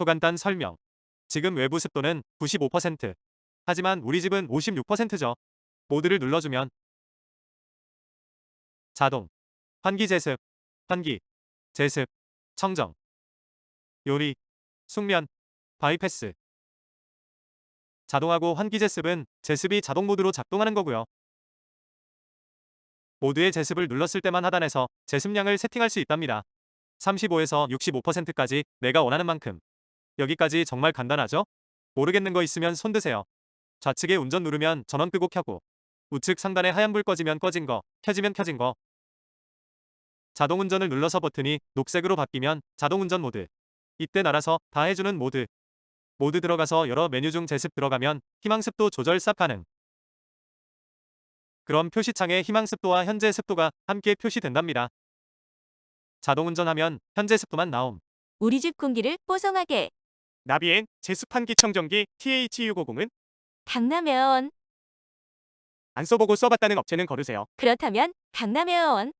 초간단 설명. 지금 외부 습도는 95%. 하지만 우리 집은 56%죠. 모드를 눌러주면 자동, 환기 제습, 환기, 제습, 청정, 요리, 숙면, 바이패스. 자동하고 환기 제습은 제습이 자동 모드로 작동하는 거고요. 모드의 제습을 눌렀을 때만 하단에서 제습량을 세팅할 수 있답니다. 35에서 65%까지 내가 원하는 만큼. 여기까지 정말 간단하죠? 모르겠는 거 있으면 손 드세요. 좌측에 운전 누르면 전원 끄고 켜고 우측 상단에 하얀 불 꺼지면 꺼진 거, 켜지면 켜진 거. 자동 운전을 눌러서 버튼이 녹색으로 바뀌면 자동 운전 모드. 이때 알아서 다 해주는 모드. 모드 들어가서 여러 메뉴 중 제습 들어가면 희망 습도 조절 쌉 가능. 그럼 표시창에 희망 습도와 현재 습도가 함께 표시된답니다. 자동 운전하면 현재 습도만 나옴. 우리 집 공기를 뽀송하게. 나비엔 제습환기 청정기 TH650은 강남 에어원. 안 써보고 써봤다는 업체는 걸으세요. 그렇다면 강남 에어원.